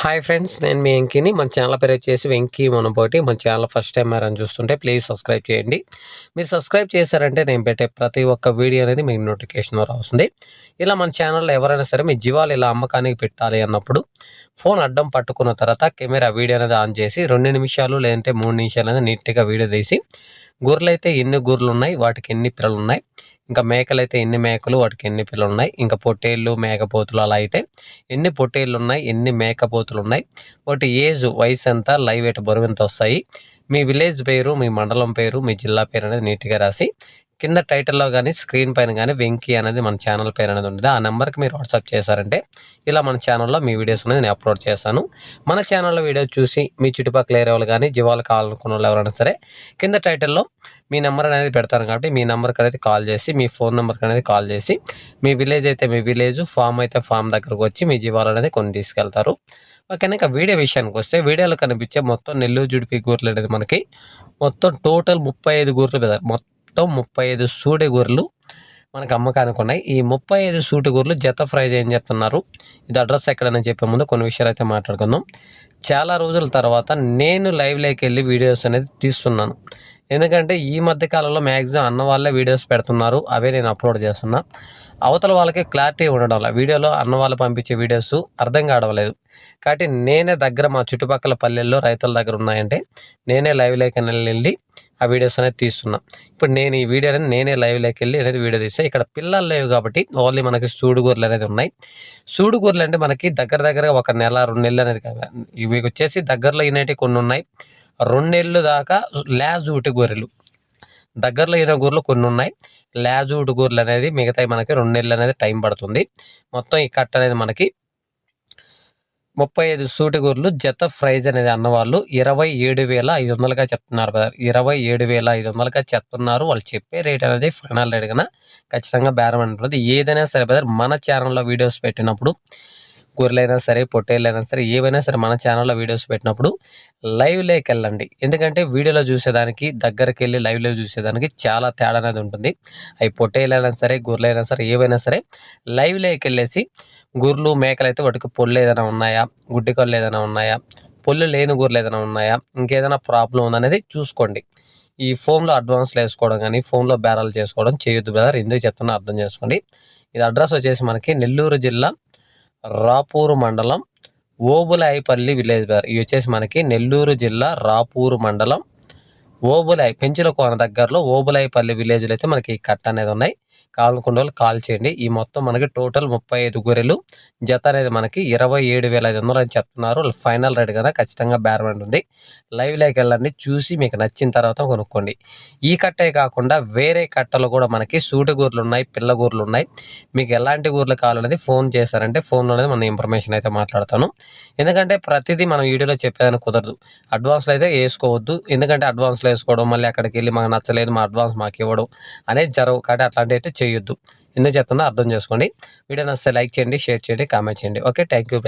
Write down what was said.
Hi friends నేను మీ వెంకీని. మన channel పేరు వచ్చేసి వెంకీ మనపోటి మన ఛానల్ ఫస్ట్ టైం అని చూస్తుంటే ప్లీజ్ సబ్స్క్రైబ్ చేయండి. మీరు సబ్స్క్రైబ్ చేశారంటే నేను పెట్టే ప్రతి ఒక్క వీడియో అనేది మీకు నోటిఫికేషన్ ద్వారా వస్తుంది. ఇలా మన ఛానల్లో ఎవరైనా సరే మీ జీవాలు ఇలా అమ్మకానికి పెట్టాలి అన్నప్పుడు ఫోన్ అడ్డం పట్టుకున్న తర్వాత కెమెరా వీడియో అనేది ఆన్ చేసి రెండు నిమిషాలు లేదంటే మూడు నిమిషాలు అనేది నీట్గా వీడియో తీసి గుర్రలు అయితే ఎన్ని గొర్రెలు ఉన్నాయి? వాటికి ఎన్ని పిల్లలు ఉన్నాయి? ఇంకా మేకలు అయితే ఎన్ని మేకలు వాటికి ఎన్ని పిల్లలు ఉన్నాయి ఇంకా పొట్టేళ్ళు మేకపోతులు అలా అయితే ఎన్ని పొట్టేళ్ళు ఉన్నాయి ఎన్ని మేకపోతులు ఉన్నాయి వాటి ఏజ్ వయసు ఎంత లైవ్ ఎట్ బరువు ఎంత వస్తాయి? మీ విలేజ్ పేరు మీ మండలం పేరు మీ జిల్లా పేరు అనేది నీట్గా రాసి కింద టైటిల్లో కానీ స్క్రీన్ పైన కానీ వెంకీ అనేది మన ఛానల్ పేరు అనేది ఉంటుంది ఆ నెంబర్కి మీరు వాట్సాప్ చేశారంటే ఇలా మన ఛానల్లో మీ వీడియోస్ అనేది నేను అప్లోడ్ చేస్తాను మన ఛానల్లో వీడియో చూసి మీ చుట్టుపక్కల ఏరియా వాళ్ళు కానీ జీవాలు కావాలనుకున్న వాళ్ళు ఎవరైనా సరే కింద టైటిల్లో మీ నెంబర్ అనేది పెడతాను కాబట్టి మీ నెంబర్కి అనేది కాల్ చేసి మీ ఫోన్ నెంబర్కి అనేది కాల్ చేసి మీ విలేజ్ అయితే మీ విలేజ్ ఫామ్ అయితే ఫామ్ దగ్గరకు వచ్చి మీ జీవాలు అనేది కొన్ని తీసుకెళ్తారు. ఓకే ఇంకా వీడియో విషయానికి వస్తే వీడియోలో కనిపించే మొత్తం నెల్లూరు జుడిపి గూర్లు అనేది మనకి మొత్తం టోటల్ ముప్పై ఐదు గూర్లు మొత్తం మొత్తం ముప్పై ఐదు సూడి మనకు అమ్మకానికి ఉన్నాయి ఈ ముప్పై ఐదు సూటగూరలు జత ప్రైజ్ ఏం చెప్తున్నారు? ఇది అడ్రస్ ఎక్కడని చెప్పే ముందు కొన్ని విషయాలు అయితే మాట్లాడుకుందాం. చాలా రోజుల తర్వాత నేను లైవ్లోకి వెళ్ళి వీడియోస్ అనేది తీస్తున్నాను. ఎందుకంటే ఈ మధ్య కాలంలో మ్యాక్సిమం అన్న వాళ్ళే వీడియోస్ పెడుతున్నారు. అవే నేను అప్లోడ్ చేస్తున్నా. అవతల వాళ్ళకి క్లారిటీ ఉండడం వల్ల వీడియోలో అన్న వాళ్ళు పంపించే వీడియోస్ అర్థం కావడలేదు కాబట్టి నేనే దగ్గర మా చుట్టుపక్కల పల్లెల్లో రైతుల దగ్గర ఉన్నాయంటే నేనే లైవ్లోకి వెళ్ళి ఆ వీడియోస్ అనేది తీస్తున్నా. ఇప్పుడు నేను ఈ వీడియో అనేది నేనే లైవ్లోకి వెళ్ళి అనేది వీడియో తీస్తే. ఇక్కడ పిల్లలు లేవు కాబట్టి ఓన్లీ మనకి సూడుగూరలు అనేది ఉన్నాయి. సూడుగూరలు అంటే మనకి దగ్గర దగ్గర ఒక నెల రెండు నెలలు అనేది కాదు. ఇవి వచ్చేసి దగ్గరలో అయినవి కొన్ని ఉన్నాయి. రెండు నెలలు దాకా లాజూటి గొర్రెలు. దగ్గరలో అయిన గొర్రెలు కొన్ని ఉన్నాయి. ల్యాజ్ గూర్లు గొర్రెలు అనేది మిగతాయి మనకి రెండు నెలలు అనేది టైం పడుతుంది. మొత్తం ఈ కట్ట అనేది మనకి ముప్పై ఐదు సూటి జత ప్రైజ్ అనేది అన్నవాళ్ళు ఇరవై ఏడు వేల ఐదు వందలుగా చెప్తున్నారు బ్రదర్ ఇరవై ఏడు వేల ఐదు వందలుగా చెప్తున్నారు. వాళ్ళు చెప్పే రేట్ అనేది ఫైనల్ రేట్ కన్నా ఖచ్చితంగా బేరం అంటుంది ఏదైనా సరే బ్రదర్ మన ఛానల్లో వీడియోస్ పెట్టినప్పుడు గొర్రెలైనా సరే పొట్టేళ్ళైనా సరే ఏవైనా సరే మన ఛానల్లో వీడియోస్ పెట్టినప్పుడు లైవ్లోకి వెళ్ళండి. ఎందుకంటే వీడియోలో చూసేదానికి దగ్గరికి వెళ్ళి లైవ్లో చూసేదానికి చాలా తేడా అనేది ఉంటుంది. అవి పొట్టేళ్ళైనా సరే గొర్రెలైనా సరే ఏవైనా సరే లైవ్లోకి వెళ్ళేసి గుర్రెలు మేకలు అయితే వాటికి పొళ్ళు ఏదైనా ఉన్నాయా? గుడ్డి ఏదైనా ఉన్నాయా? పొళ్ళు లేని గొర్రెలు ఏదైనా ఉన్నాయా? ఇంకేదైనా ప్రాబ్లం ఉందనేది చూసుకోండి. ఈ ఫోన్లో అడ్వాన్స్లు వేసుకోవడం కానీ ఫోన్లో బేరాలు చేసుకోవడం చేయొద్దు బ్రదర్ ఎందుకు చెప్తున్నా అర్థం చేసుకోండి. ఇది అడ్రస్ వచ్చేసి మనకి నెల్లూరు జిల్లా రాపూరు మండలం ఓబులాయిపల్లి విలేజ్ ఇవి వచ్చేసి మనకి నెల్లూరు జిల్లా రాపూరు మండలం ఓబులాయి పెంచుల కోన దగ్గరలో ఓబులాయిపల్లి విలేజ్లో అయితే మనకి కట్ట అనేది ఉన్నాయి. కావాలనుకున్న వాళ్ళు కాల్ చేయండి. ఈ మొత్తం మనకి టోటల్ ముప్పై ఐదు గొర్రెలు. జత అనేది మనకి ఇరవై ఏడు వేల ఐదు వందలు అని చెప్తున్నారు. ఫైనల్ రేట్ కదా ఖచ్చితంగా బేర్మెంట్ ఉంది. లైవ్ లైక్ వెళ్ళండి చూసి మీకు నచ్చిన తర్వాత కొనుక్కోండి. ఈ కట్టే కాకుండా వేరే కట్టలు కూడా మనకి సూటి గూర్లు ఉన్నాయి పిల్ల గూర్లు ఉన్నాయి. మీకు ఎలాంటి గూర్లు కావాలనేది ఫోన్ చేశారంటే ఫోన్లో అనేది మన ఇన్ఫర్మేషన్ అయితే మాట్లాడతాను. ఎందుకంటే ప్రతిదీ మనం వీడియోలో చెప్పేదానికి కుదరదు. అడ్వాన్స్లో అయితే వేసుకోవద్దు. ఎందుకంటే అడ్వాన్స్లో చేసుకోవడం మళ్ళీ అక్కడికి వెళ్ళి మాకు నచ్చలేదు మా అడ్వాన్స్ మాకు ఇవ్వడం అనేది జరగవు. కాబట్టి అట్లాంటివి అయితే చేయొద్దు. ఎందుకు చెప్తున్నా అర్థం చేసుకోండి. వీడియో నచ్చితే లైక్ చేయండి షేర్ చేయండి కామెంట్ చేయండి. Okay thank you